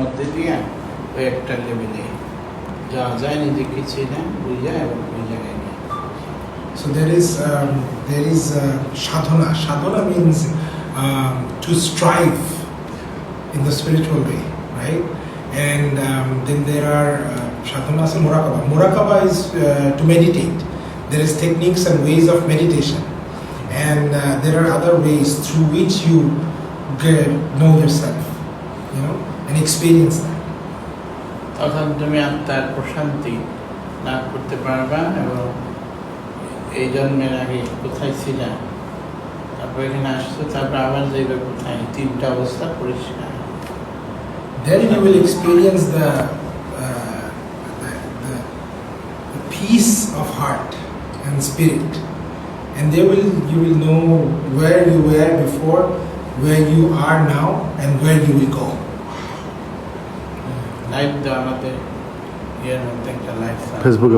মধ্যে দিয়ে ওই একটা লেভেলে যাওয়া যায় নিজে কিছুই না বুঝা এবং ওই জায়গায় নিয়ে So there is um, there is uh, sadhana. Sadhana means um, to strive in the spiritual way, right? And um, then there are uh, sadhana and murakaba. Murakaba is uh, to meditate. There is techniques and ways of meditation, and uh, there are other ways through which you get, know yourself, you know, and experience that. তখন তুমি আত্মার প্রশান্তি লাভ করতে পারবা এবং এই জন্মের আগে কোথায় ছিলা তারপর এখানে আসছো তারপর আবার যাইবে কোথায় তিনটা অবস্থা পরিষ্কার then you will experience the, uh, the, the, the peace of heart and spirit and there will you will know where you were before where you are now and where you will go life দেওয়া আমাদের ইয়ের মধ্যে একটা life ফেসবুকে